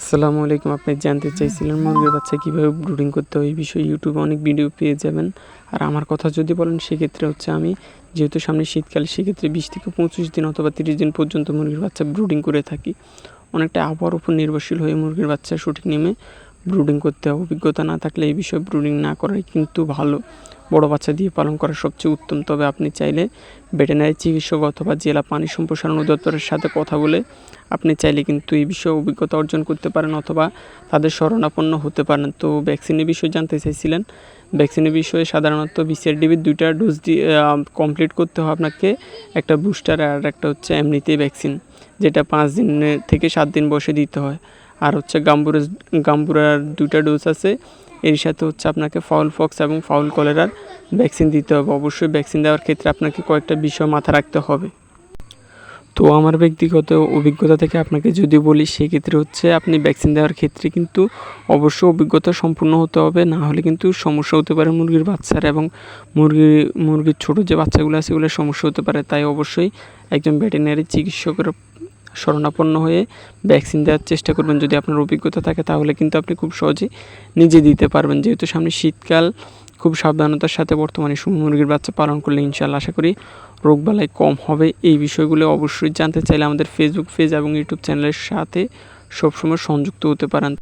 আসসালামু আলাইকুম, আপনি জানতে চাইছিলেন মুরগির বাচ্চা কীভাবে ব্রুডিং করতে হয়, এই বিষয়ে ইউটিউবে অনেক ভিডিও পেয়ে যাবেন। আর আমার কথা যদি বলেন, সেক্ষেত্রে হচ্ছে আমি যেহেতু সামনে শীতকাল, সেক্ষেত্রে বিশ থেকে পঁচিশ দিন অথবা তিরিশ দিন পর্যন্ত মুরগির বাচ্চা ব্রুডিং করে থাকি। অনেকটা আবহাওয়ার উপর নির্ভরশীল হয়ে মুরগির বাচ্চা সঠিক নেমে ব্রুডিং করতে হয়। অভিজ্ঞতা না থাকলে এই বিষয়ে ব্রুডিং না করাই কিন্তু ভালো। বড় বাচ্চা দিয়ে পালন করা সবচেয়ে উত্তম। তবে আপনি চাইলে ভেটেনারি চিকিৎসক অথবা জেলা পানি সম্প্রসারণ অধিদপ্তরের সাথে কথা বলে আপনি চাইলে কিন্তু এই বিষয়ে অভিজ্ঞতা অর্জন করতে পারেন অথবা তাদের শরণাপন্ন হতে পারেন। তো ভ্যাকসিনের বিষয়ে জানতে চাইছিলেন। ভ্যাকসিনের বিষয়ে সাধারণত বিসিআরডিবির দুইটা ডোজ দিয়ে কমপ্লিট করতে হয় আপনাকে। একটা বুস্টার আর একটা হচ্ছে এমনিতেই ভ্যাকসিন যেটা পাঁচ দিনের থেকে সাত দিন বসে দিতে হয়। আর হচ্ছে গাম্বুরের গাম্বুরার দুইটা ডোজ আছে। এর সাথে হচ্ছে আপনাকে ফাউল ফক্স এবং ফাউল কলেরার ভ্যাকসিন দিতে হবে। অবশ্যই ভ্যাকসিন দেওয়ার ক্ষেত্রে আপনাকে কয়েকটা বিষয় মাথা রাখতে হবে। তো আমার ব্যক্তিগত অভিজ্ঞতা থেকে আপনাকে যদি বলি, সেক্ষেত্রে হচ্ছে আপনি ভ্যাকসিন দেওয়ার ক্ষেত্রে কিন্তু অবশ্যই অভিজ্ঞতা সম্পূর্ণ হতে হবে। না হলে কিন্তু সমস্যা হতে পারে মুরগির বাচ্চার এবং মুরগি, মুরগির ছোটো যে বাচ্চাগুলো আছে সেগুলোর সমস্যা হতে পারে। তাই অবশ্যই একজন ভেটেরিনারি চিকিৎসকের শরণাপন্ন হয়ে ভ্যাকসিন দেওয়ার চেষ্টা করবেন। যদি আপনার অভিজ্ঞতা থাকে, তাহলে কিন্তু আপনি খুব সহজেই নিজে দিতে পারবেন। যেহেতু সামনে শীতকাল, খুব সাবধানতার সাথে বর্তমানে সুমো মুরগির বাচ্চা পালন করলে ইনশাল্লাহ আশা করি রোগবালাই কম হবে। এই বিষয়গুলো অবশ্যই জানতে চাইলে আমাদের ফেসবুক পেজ এবং ইউটিউব চ্যানেলের সাথে সবসময় সংযুক্ত হতে পারেন।